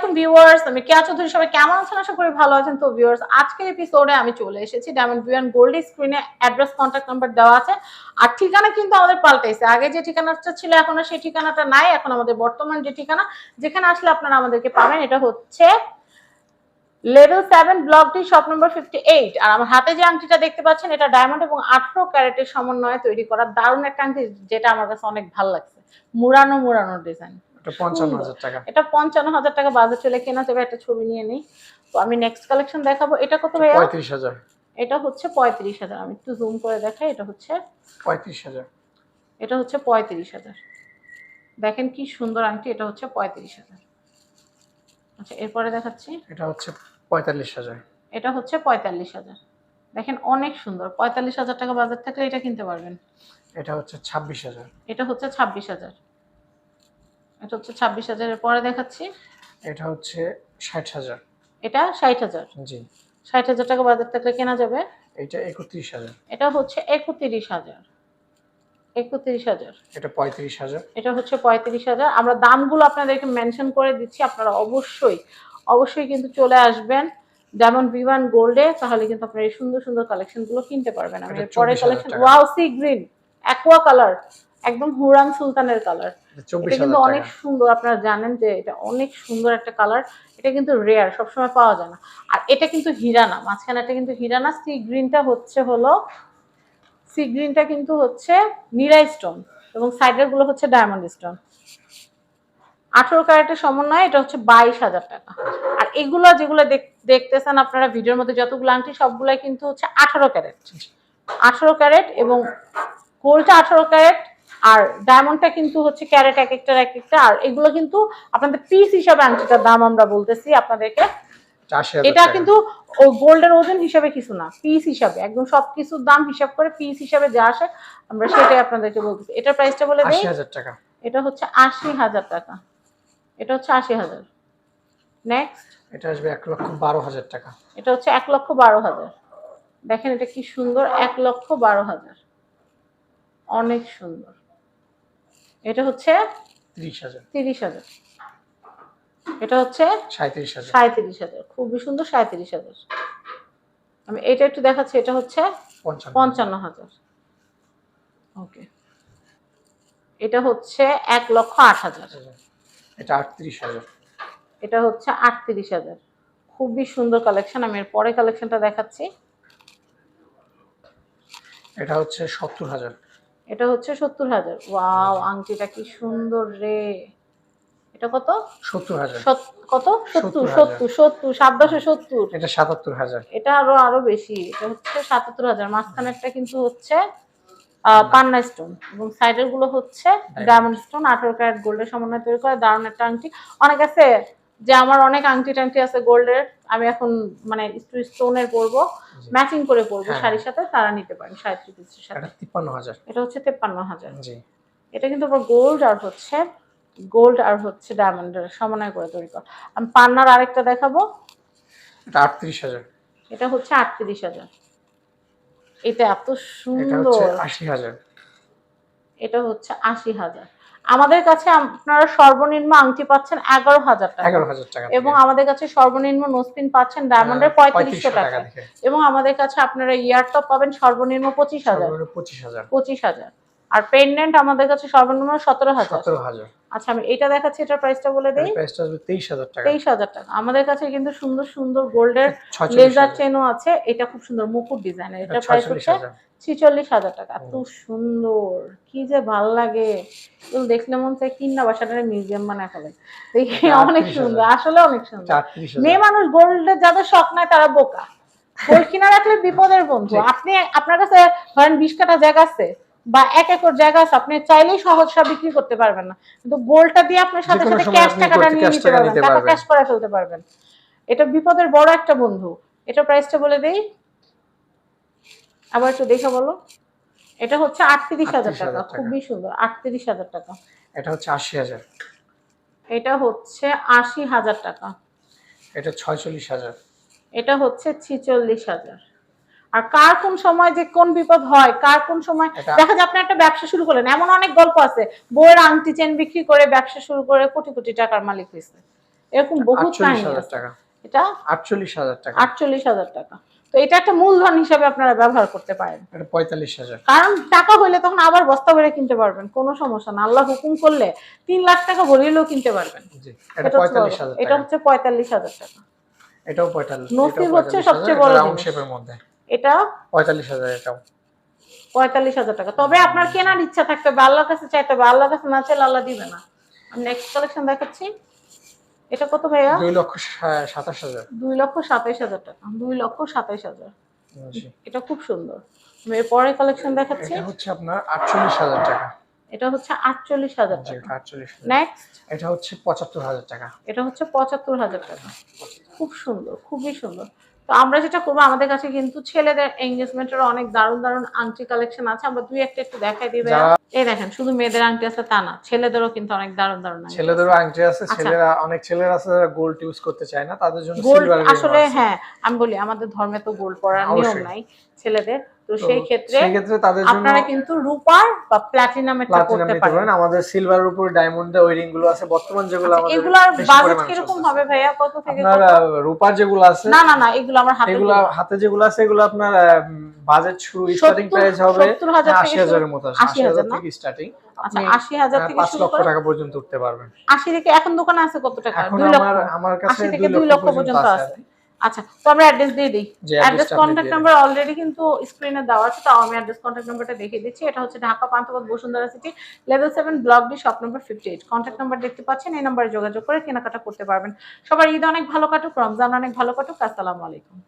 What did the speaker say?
আলাইকুম ভিউয়ার্স, আমি কেয়া চৌধুরী সবাই কেমন আছেন? আশা করি ভালো আছেন। তো ভিউয়ার্স, আজকের এপিসোডে আমি চলে এসেছি। ডায়মন্ড ভিউ অ্যান্ড গোল্ড স্ক্রিনে অ্যাড্রেস কন্ট্যাক্ট নাম্বার দেওয়া আছে। আর ঠিকানা কিন্তু আমাদের পাল্টাইছে। আগে যে ঠিকানাটা ছিল, এখন সেই ঠিকানাটা নাই। এখন আমাদের বর্তমান যে ঠিকানা, যেখানে আসলে আপনারা আমাদেরকে পাবেন, এটা হচ্ছে level seven block D shop number fifty eight আর আমার হাতে যে আংটিটা দেখতে পাচ্ছেন, এটা ডায়মন্ড এবং আঠারো ক্যারেটের সমন্বয়ে তৈরি করা দারুণ একটা আংটি, যেটা আমার কাছে অনেক ভালো লাগছে। মুড়ানো মুড়ানো ডিজাইন এটা পঞ্চান্ন হাজার টাকা। এটা পঞ্চান্ন হাজার টাকা বাজার চলে কেনা যাবে একটা ছবি নিয়ে নিই। তো আমি নেক্সট কালেকশন দেখাবো। এটা কত ভাইয়া? পঁয়ত্রিশ হাজার। এটা হচ্ছে পঁয়ত্রিশ হাজার। আমি একটু জুম করে দেখাই এটা হচ্ছে পঁয়ত্রিশ হাজার। এটা হচ্ছে পঁয়ত্রিশ হাজার। দেখেন কি সুন্দর আংটি এটা হচ্ছে পঁয়ত্রিশ হাজার। আচ্ছা এরপরে দেখাচ্ছি। এটা হচ্ছে পঁয়তাল্লিশ হাজার। এটা হচ্ছে পঁয়তাল্লিশ হাজার। দেখেন অনেক সুন্দর। পঁয়তাল্লিশ হাজার টাকা বাজার থাকলে এটা কিনতে পারবেন। এটা হচ্ছে ছাব্বিশ হাজার। এটা হচ্ছে ছাব্বিশ হাজার। এটা হচ্ছে ছাব্বিশ হাজারের পরে দেখাচ্ছি। এটা হচ্ছে ষাট হাজার। এটা ষাট হাজার। জি। ষাট হাজার টাকা বাজার থাকলে কেনা যাবে? এটা একত্রিশ হাজার। এটা হচ্ছে একত্রিশ হাজার। একত্রিশ হাজার। এটা পঁয়ত্রিশ হাজার। এটা হচ্ছে পঁয়ত্রিশ হাজার। আমরা দামগুলো আপনাদেরকে মেনশন করে দিচ্ছি আপনারা অবশ্যই অবশ্যই কিন্তু চলে আসবেন যেমন বিমান গোল্ডে তাহলে কিন্তু আপনারা এই সুন্দর সুন্দর কালেকশনগুলো কিনতে পারবেন। আমি এটা পরে collection. Wow sea green aqua colour একদম হুরান সুলতানের কালার এটা কিন্তু অনেক সুন্দর আপনারা জানেন যে এটা অনেক সুন্দর একটা কালার এটা কিন্তু রেয়ার সবসময় পাওয়া যায় না। আর এটা কিন্তু হীরা না মাঝখানে এটা কিন্তু হীরা না সি গ্রিনটা হচ্ছে হলো সি গ্রিনটা কিন্তু হচ্ছে নীরা স্টোন এবং সাইডেরগুলো হচ্ছে ডায়মন্ড স্টোন আঠারো ক্যারেটের সমন্বয়ে এটা হচ্ছে বাইশ হাজার টাকা। আর এগুলো যেগুলো দেখ- দেখতেছেন আপনারা ভিডিওর মধ্যে যতগুলো আংটি সবগুলাই কিন্তু হচ্ছে আঠারো ক্যারেট। আঠারো ক্যারেট এবং গোল্ডটা আঠারো ক্যারেট আর ডায়মন্ডটা কিন্তু হচ্ছে ক্যারেট এক একটার এক একটা আর এগুলো কিন্তু আপনাদের পিস হিসাবে আংটিটার দাম আমরা বলতেছি আপনাদেরকে। এটা। কিন্তু ও গোল্ডের ওজন হিসাবে কিছু না পিস হিসাবে একদম সবকিছুর দাম হিসাব করে পিস হিসাবে যা আসে আমরা সেটাই আপনাদেরকে বলতেছি। এটার প্রাইসটা বলে দিই টাকা। এটা হচ্ছে আশি হাজার টাকা। এটা হচ্ছে আশি হাজার। নেক্সট এটা আসবে এক লক্ষ বারো হাজার টাকা। এটা হচ্ছে এক লক্ষ বারো হাজার। দেখেন এটা কি সুন্দর এক লক্ষ বারো হাজার। অনেক সুন্দর। এটা হচ্ছে ত্রিশ হাজার। তিরিশ হাজার। এটা হচ্ছে সাঁত্রিশ হাজার। সাঁত্রিশ হাজার। খুবই সুন্দর সাঁত্রিশ হাজার। আমি এটা একটু দেখাচ্ছি এটা হচ্ছে পঞ্চান্ন হাজার। ওকে। এটা হচ্ছে এক লক্ষ আট হাজার হাজার। এটা আটত্রিশ হাজার। এটা হচ্ছে আটত্রিশ হাজার। খুবই সুন্দর কালেকশন। আমি এর পরে কালেকশনটা দেখাচ্ছি। এটা হচ্ছে সত্তর হাজার। এটা হচ্ছে সত্তর হাজার। ওয়াও আংটিটা কি সুন্দর রে। এটা কত? সত্তর হাজার। কত? সত্তর সত্তর সত্তর সাতশো সত্তর। এটা সাতাত্তর হাজার। এটা আরও আরও বেশি। এটা হচ্ছে সাতাত্তর হাজার। মাঝখানেরটা কিন্তু হচ্ছে আহ, পান্না স্টোন এবং সাইডেরগুলো হচ্ছে ডায়মন্ড স্টোন আঠারো ক্যারেট গোল্ডের সমন্বয় তৈরি করা দারুণ একটা আংটি। অনেক আছে যে আমার অনেক আংটি টাংটি আছে গোল্ডের। আমি এখন মানে স্টোনের পরবো ম্যাচিং করে পরবো হ্যাঁ। শাড়ির সাথে তারা নিতে পারেন সাঁত্রিশ পিসের সাথে। তিপ্পান্ন হাজার। এটা হচ্ছে তেপ্পান্ন হাজার। জি। এটা কিন্তু আবার গোল্ড আর হচ্ছে গোল্ড আর হচ্ছে ডায়মন্ডের সমন্বয় করে তৈরি করা। আমি পান্নার আরেকটা দেখাবো। এটা আটত্রিশ হাজার। এটা হচ্ছে আটত্রিশ হাজার। এটা এত এটা সুন্দর। হচ্ছে আশি হাজার। এটা হচ্ছে আশি হাজার। আমাদের কাছে আপনারা সর্বনিম্ন আংটি পাচ্ছেন এগারো হাজার টাকা। এগারো হাজার টাকা এবং আমাদের কাছে সর্বনিম্ন নসপিন পাচ্ছেন ডায়মন্ডের পঁয়ত্রিশশো টাকা। এবং আমাদের কাছে আপনারা ইয়ার টপ পাবেন সর্বনিম্ন পঁচিশ হাজার। সর্বনিম্ন পঁচিশ হাজার। পঁচিশ হাজার। আর পেন্ডেন্ট আমাদের কাছে সর্বনিম্ন সতেরো হাজার। আচ্ছা আমি এটা দেখাচ্ছি এটার প্রাইসটা বলে দেই। প্রাইসটা আসবে তেইশ হাজার টাকা। তেইশ হাজার টাকা। আমাদের কাছে কিন্তু সুন্দর সুন্দর গোল্ডের লেজার। চেনও আছে। এটা খুব সুন্দর মুকুট ডিজাইনের এটা প্রাইস হচ্ছে ছিচল্লিশ হাজার টাকা। এত সুন্দর। কি যে ভালো লাগে। এগুলো দেখলে মন চাই কিনা বাসাটা মিউজিয়াম বানায় ফেলে। দেখি অনেক সুন্দর আসলে অনেক সুন্দর। মেয়ে মানুষ গোল্ডের যাদের শখ নাই তারা বোকা। গোল্ড কিনা রাখলে বিপদের বন্ধু। আপনি আপনার কাছে ধরেন বিশ কাটা জায়গা আছে। বা এক একর জায়গা আছে আপনি চাইলেই সহজ সব বিক্রি করতে পারবেন না। কিন্তু গোল্ডটা দিয়ে আপনার সাথে সাথে ক্যাশ টাকাটা নিয়ে নিতে পারবেন টাকা ক্যাশ করে ফেলতে পারবেন। এটা বিপদের বড় একটা বন্ধু এটা প্রাইসটা বলে দেই। আবার একটু দেখে বলো। এটা হচ্ছে আটত্রিশ হাজার 38,000 টাকা টাকা। খুবই সুন্দর আটত্রিশ হাজার টাকা। এটা হচ্ছে আশি হাজার। এটা হচ্ছে আশি হাজার টাকা। এটা ছয়চল্লিশ হাজার। এটা হচ্ছে ছিচল্লিশ হাজার। আর কার কোন সময় যে কোন বিপদ হয় কার কোন সময় দেখা যায় আপনি একটা ব্যবসা শুরু করলেন এমন অনেক গল্প আছে। বইয়ের আংটি চেন বিক্রি করে ব্যবসা শুরু করে কোটি কোটি টাকার মালিক হয়েছে। এরকম কাহিনী। টাকা। এটা আটচল্লিশ হাজার টাকা। আটচল্লিশ হাজার টাকা। তো এটা একটা মূলধন হিসাবে আপনারা ব্যবহার করতে পারেন। পঁয়তাল্লিশ হাজার। কারণ টাকা হলে তখন আবার বস্তা ভরে কিনতে পারবেন কোনো সমস্যা না। আল্লাহ হুকুম করলে তিন লাখ টাকা ভরিলেও কিনতে পারবেন। এটা হচ্ছে পঁয়তাল্লিশ হাজার টাকা। এটাও পঁয়তাল্লিশ নসিব হচ্ছে সবচেয়ে বড় শেপের মধ্যে। এটা পঁয়তাল্লিশ হাজার এটাও পঁয়তাল্লিশ হাজার টাকা। তবে আপনার কেনার ইচ্ছা থাকতে হবে আল্লাহর কাছে চাইতে হবে। আল্লাহর কাছে না চাইলে আল্লাহ দিবে না। আমি নেক্সট কালেকশন দেখাচ্ছি। এটা কত ভাইয়া? দুই লক্ষ সাতাশ হাজার। দুই লক্ষ সাতাইশ হাজার টাকা। দুই লক্ষ সাতাইশ হাজার। এটা খুব সুন্দর। আমি এর পরে কালেকশন দেখাচ্ছি। এটা হচ্ছে আপনার আটচল্লিশ হাজার টাকা। এটা হচ্ছে আটচল্লিশ হাজার টাকা। আটচল্লিশ নেক্সট এটা হচ্ছে পঁচাত্তর হাজার টাকা। এটা হচ্ছে পঁচাত্তর হাজার টাকা। খুব সুন্দর খুবই সুন্দর। তো আমরা যেটা করব আমাদের কাছে কিন্তু ছেলেদের এঙ্গেজমেন্টের অনেক দারুণ দারুণ আংটি কালেকশন আছে। আমরা দুই একটা একটু দেখাই দিবে এই দেখেন শুধু মেয়েদের আংটি আছে তা না ছেলেদেরও কিন্তু অনেক দারুণ দারুণ ছেলেদেরও আংটি আছে আচ্ছা। ছেলেরা অনেক ছেলেরা আছে যারা গোল্ড ইউজ করতে চায় না তাদের জন্য গোল্ড আসলে হ্যাঁ আমি বলি আমাদের ধর্মে তো গোল্ড পরার নিয়ম নাই ছেলেদের। তো সেই ক্ষেত্রে সেই ক্ষেত্রে তাদের জন্য আপনারা কিন্তু রূপার বা প্লাটিনাম করতে পারেন। আমাদের সিলভার উপর ডায়মন্ড ওয়ারিংগুলো আছে। বর্তমান যেগুলো আচ্ছা, আমাদের এগুলার বাজেট কীরকম চলতেছে। হবে ভাইয়া? কত থেকে কত? রূপার যেগুলো আছে না না না এগুলো আমার হাতে এগুলা হাতে যেগুলো আছে এগুলো আপনার বাজেট শুরু স্টার্টিং প্রাইস হবে সত্তর হাজার আশি থেকে মতো আশি আশি হাজার হাজার না? থেকে স্টার্টিং আচ্ছা আপনি আশি হাজার থেকে পাঁচ লক্ষ টাকা পর্যন্ত উঠতে পারবেন। আশি থেকে এখন দোকানে আছে কত টাকা? লক্ষ। আমার কাছে দুই লক্ষ পর্যন্ত আছে আচ্ছা তো আমরা অ্যাড্রেস দিয়ে দিই। অ্যাড্রেস কন্ট্যাক্ট নাম্বার অলরেডি কিন্তু স্ক্রিনে দেওয়া আছে তাও আমি অ্যাড্রেস কন্ট্যাক্ট নাম্বারটা দেখিয়ে দিচ্ছি। এটা হচ্ছে Dhaka Panthapath Bashundhara city level seven block D shop number fifty eight contact number দেখতে পাচ্ছেন এই নাম্বারে যোগাযোগ করে কেনাকাটা করতে পারবেন। সবার ঈদ অনেক ভালো কাটুক রমজান অনেক ভালো কাটুক আসসালামু আলাইকুম।